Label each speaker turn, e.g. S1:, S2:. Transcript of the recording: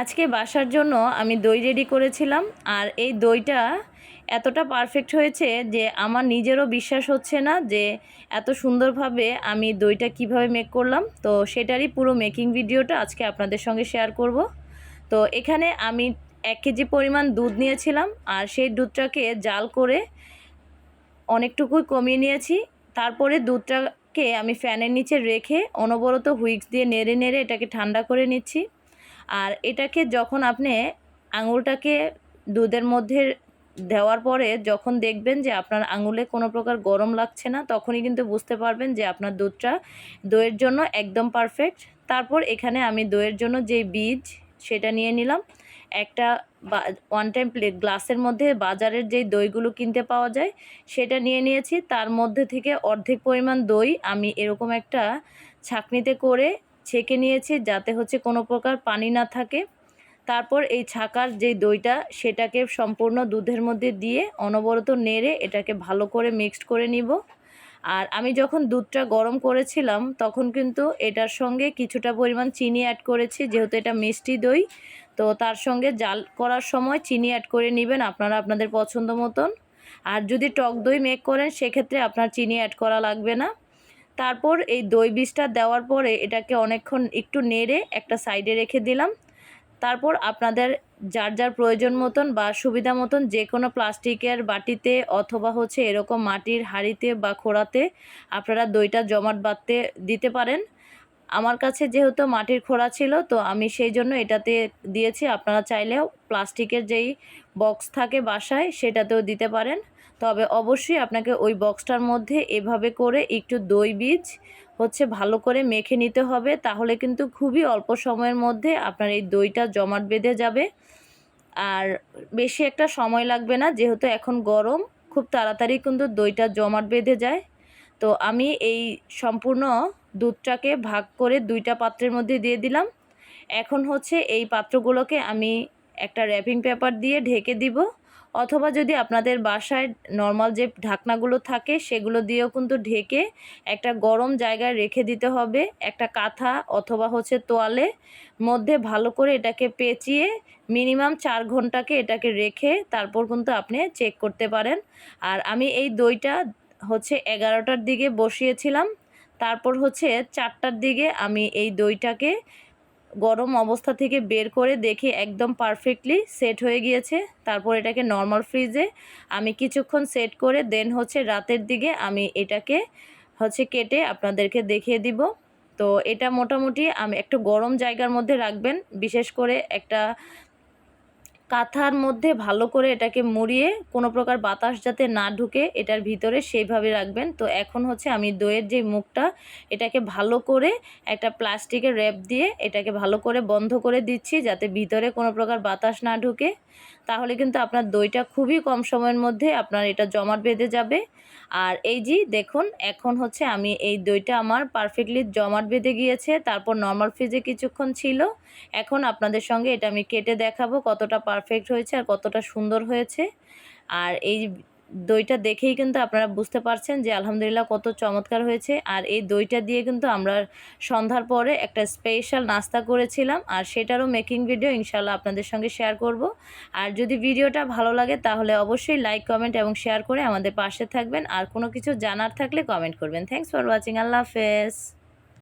S1: আজকে বাসার জন্য আমি দই রেডি করেছিলাম আর এই দইটা এতটা পারফেক্ট হয়েছে যে আমার নিজেরও বিশ্বাস হচ্ছে না যে এত সুন্দরভাবে আমি দইটা কীভাবে মেক করলাম। তো সেটারই পুরো মেকিং ভিডিওটা আজকে আপনাদের সঙ্গে শেয়ার করব। তো এখানে আমি এক কেজি পরিমাণ দুধ নিয়েছিলাম আর সেই দুধটাকে জাল করে অনেকটুকুই কমিয়ে নিয়েছি। তারপরে দুধটাকে আমি ফ্যানের নিচে রেখে অনবরত হুইক্স দিয়ে নেড়ে নেড়ে এটাকে ঠান্ডা করে নিচ্ছি। আর এটাকে যখন আপনি আঙুলটাকে দুধের মধ্যে দেওয়ার পরে যখন দেখবেন যে আপনার আঙুলে কোনো প্রকার গরম লাগছে না, তখনই কিন্তু বুঝতে পারবেন যে আপনার দুধটা দইয়ের জন্য একদম পারফেক্ট তারপর এখানে আমি দইয়ের জন্য যে বীজ সেটা নিয়ে নিলাম। একটা ওয়ান টাইম প্লেট গ্লাসের মধ্যে বাজারের যেই দইগুলো কিনতে পাওয়া যায়, সেটা নিয়ে নিয়েছি। তার মধ্যে থেকে অর্ধেক পরিমাণ দই আমি এরকম একটা ছাকনিতে করে ছেঁকে নিয়েছি যাতে হচ্ছে কোনো প্রকার পানি না থাকে। তারপর এই ছাকার যে দইটা, সেটাকে সম্পূর্ণ দুধের মধ্যে দিয়ে অনবরত নেড়ে এটাকে ভালো করে মিক্সড করে নিব। আর আমি যখন দুধটা গরম করেছিলাম, তখন কিন্তু এটার সঙ্গে কিছুটা পরিমাণ চিনি অ্যাড করেছি, যেহেতু এটা মিষ্টি দই। তো তার সঙ্গে জাল করার সময় চিনি অ্যাড করে নেবেন আপনারা আপনাদের পছন্দ মতন। আর যদি টক দই মেক করেন, সেক্ষেত্রে আপনার চিনি অ্যাড করা লাগবে না। তারপর এই দই বীজটা দেওয়ার পরে এটাকে অনেকক্ষণ একটু নেড়ে একটা সাইডে রেখে দিলাম। তারপর আপনাদের যার যার প্রয়োজন মতন বা সুবিধা মতন যে কোনো প্লাস্টিকের বাটিতে অথবা হচ্ছে এরকম মাটির হাঁড়িতে বা খোড়াতে আপনারা দইটা জমাট বাঁধতে দিতে পারেন। আমার কাছে যেহেতু মাটির খোড়া ছিল, তো আমি সেই জন্য এটাতে দিয়েছি। আপনারা চাইলেও প্লাস্টিকের যেই বক্স থাকে বাসায় সেটাতেও দিতে পারেন। তবে অবশ্যই আপনাকে ওই বক্সটার মধ্যে এভাবে করে একটু দই বীজ হচ্ছে ভালো করে মেখে নিতে হবে। তাহলে কিন্তু খুবই অল্প সময়ের মধ্যে আপনার এই দইটা জমাট বেঁধে যাবে। আর বেশি একটা সময় লাগবে না, যেহেতু এখন গরম, খুব তাড়াতাড়ি কিন্তু দইটা জমাট বেঁধে যায়। তো আমি এই সম্পূর্ণ দুধটাকে ভাগ করে দুইটা পাত্রের মধ্যে দিয়ে দিলাম। এখন হচ্ছে এই পাত্রগুলোকে আমি একটা র্যাপিং পেপার দিয়ে ঢেকে দিব। অথবা যদি আপনাদের বাসায় নর্মাল যে ঢাকনাগুলো থাকে, সেগুলো দিয়েও কিন্তু ঢেকে একটা গরম জায়গায় রেখে দিতে হবে। একটা কাঁথা অথবা হচ্ছে তোয়ালে মধ্যে ভালো করে এটাকে পেঁচিয়ে মিনিমাম চার ঘন্টাকে এটাকে রেখে তারপর কিন্তু আপনি চেক করতে পারেন। আর আমি এই দইটা হচ্ছে এগারোটার দিকে বসিয়েছিলাম। তারপর হচ্ছে চারটার দিকে আমি এই দইটাকে গরম অবস্থা থেকে বের করে দেখি একদম পারফেক্টলি সেট হয়ে গিয়েছে। তারপর এটাকে নর্মাল ফ্রিজে আমি কিছুক্ষণ সেট করে দেন হচ্ছে রাতের দিকে আমি এটাকে হচ্ছে কেটে আপনাদেরকে দেখিয়ে দিব। তো এটা মোটামুটি আমি একটু গরম জায়গার মধ্যে রাখবেন, বিশেষ করে একটা কাঁথার মধ্যে ভালো করে এটাকে মুড়িয়ে কোনো প্রকার বাতাস যাতে না ঢুকে এটার ভিতরে সেইভাবে রাখবেন। তো এখন হচ্ছে আমি দইয়ের যে মুখটা, এটাকে ভালো করে একটা প্লাস্টিকের র্যাপ দিয়ে এটাকে ভালো করে বন্ধ করে দিচ্ছি যাতে ভিতরে কোনো প্রকার বাতাস না ঢুকে। তাহলে কিন্তু আপনার দইটা খুবই কম সময়ের মধ্যে আপনার এটা জমাট বেঁধে যাবে। আর এই যে দেখুন, এখন হচ্ছে আমি এই দইটা আমার পারফেক্টলি জমাট বেঁধে গিয়েছে, তারপর নর্মাল ফ্রিজে কিছুক্ষণ ছিল। এখন আপনাদের সঙ্গে এটা আমি কেটে দেখাবো কতটা পারফেক্ট হয়েছে আর কতটা সুন্দর হয়েছে। আর এই দইটা দেখেই কিন্তু আপনারা বুঝতে পারছেন যে আলহামদুলিল্লাহ কত চমৎকার হয়েছে। আর এই দইটা দিয়ে কিন্তু আমরা সন্ধ্যার পরে একটা স্পেশাল নাস্তা করেছিলাম আর সেটারও মেকিং ভিডিও ইনশাল্লাহ আপনাদের সঙ্গে শেয়ার করব। আর যদি ভিডিওটা ভালো লাগে তাহলে অবশ্যই লাইক কমেন্ট এবং শেয়ার করে আমাদের পাশে থাকবেন। আর কোনো কিছু জানার থাকলে কমেন্ট করবেন। থ্যাংকস ফর ওয়াচিং আল্লাহ হাফেজ।